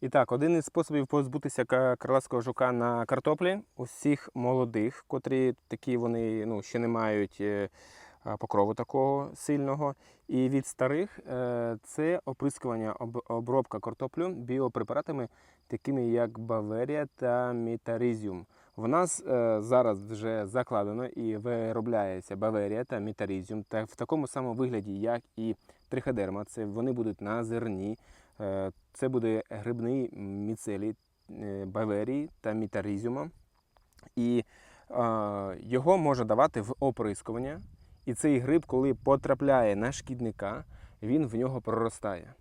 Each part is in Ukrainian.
І так, один із способів позбутися ка- жука на картоплі усіх молодих, котрі такі вони ну, ще не мають е, покрову такого сильного. І від старих е, це оприскування обробка картоплю біопрепаратами, такими як Баверія та Мітарізіум. В нас е, зараз вже закладено і виробляється Баверія та Мітарізіум, та в такому самому вигляді, як і триходерма. Це вони будуть на зерні. Е, Це буде грибний міцелій е, Баверії та Мітарізіума. І його можна давати в оприскування. І цей гриб, коли потрапляє на шкідника, він в нього проростає.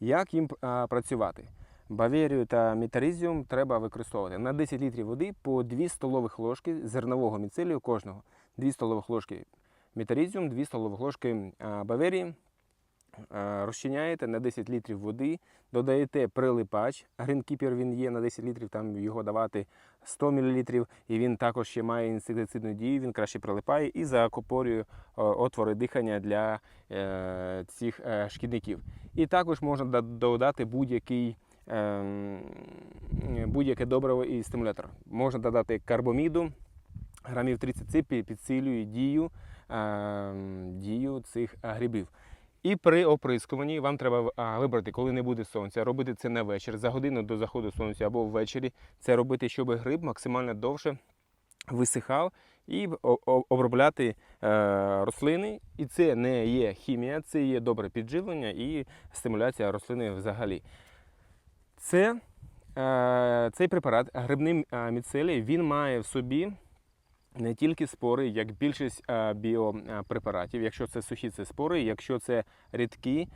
Як їм працювати? Баварію та мітарізіум треба використовувати на 10 літрів води по 2 столових ложки зернового міцелію кожного. 2 столових ложки мітарізіум, 2 столових ложки баверії. Розчиняєте на 10 літрів води, додаєте прилипач. Грінкіпер він є на 10 літрів, там його давати 100 мл, і він також ще має інсектицидну дію, він краще прилипає і закупорює е, отвори дихання для е, цих е, шкідників. І також можна додати будь-який будь-яке добриво і стимулятор. Можна додати карбоміду, грамів 30 це пі- підсилює дію, ем, дію цих е, грибів. І при оприскуванні вам треба вибрати, коли не буде сонця, робити це на вечір, за годину до заходу сонця або ввечері. Це робити, щоб гриб максимально довше висихав і обробляти е, рослини. І це не є хімія, це є добре підживлення і стимуляція рослини взагалі. Це, е, цей препарат, грибний е, міцелій, він має в собі не тільки спори, як більшість е, біопрепаратів. Якщо це сухі, це спори, якщо це рідкі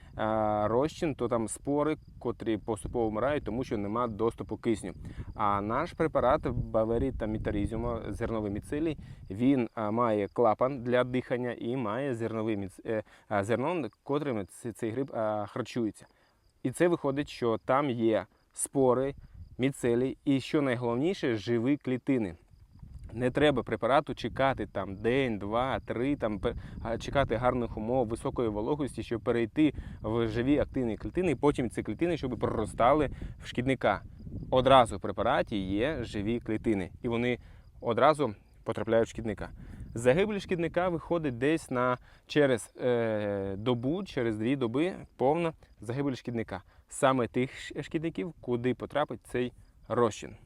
розчин, то там спори, котрі поступово вмирають, тому що немає доступу кисню. А наш препарат Баверій та Мітарізіума, зерновий міцелій, він має клапан для дихання і має зерновий міц... зерно, котрим цей гриб харчується. І це виходить, що там є спори, міцелій і, що найголовніше, живі клітини. Не треба препарату чекати там день, два, три, там чекати гарних умов, високої вологості, щоб перейти в живі активні клітини, і потім ці клітини, щоб проростали в шкідника. Одразу в препараті є живі клітини, і вони одразу потрапляють в шкідника. Загибель шкідника виходить десь на через е, добу, через дві доби повна загибель шкідника. Саме тих шкідників, куди потрапить цей розчин.